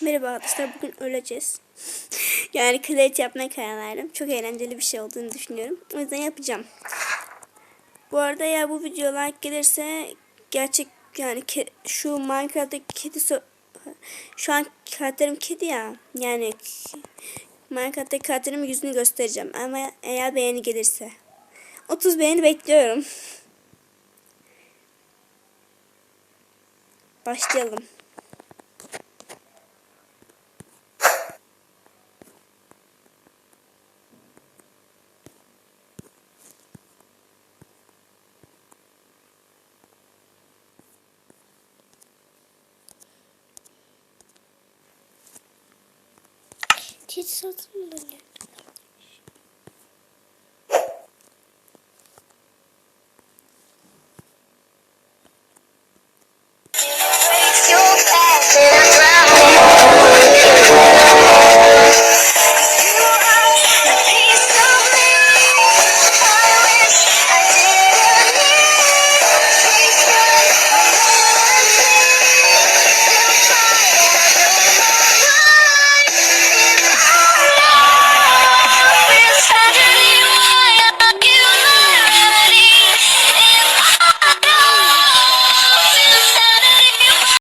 Merhaba arkadaşlar bugün öleceğiz. yani kredi yapmaya karar verdim. Çok eğlenceli bir şey olduğunu düşünüyorum. O yüzden yapacağım. Bu arada ya bu video like gelirse gerçek yani şu Minecraft'taki kedi so- şu an karakterim kedi ya. Yani Minecraft'taki karakterimin yüzünü göstereceğim. Ama eğer beğeni gelirse. 30 beğeni bekliyorum. Başlayalım. Hiç satılmıyor.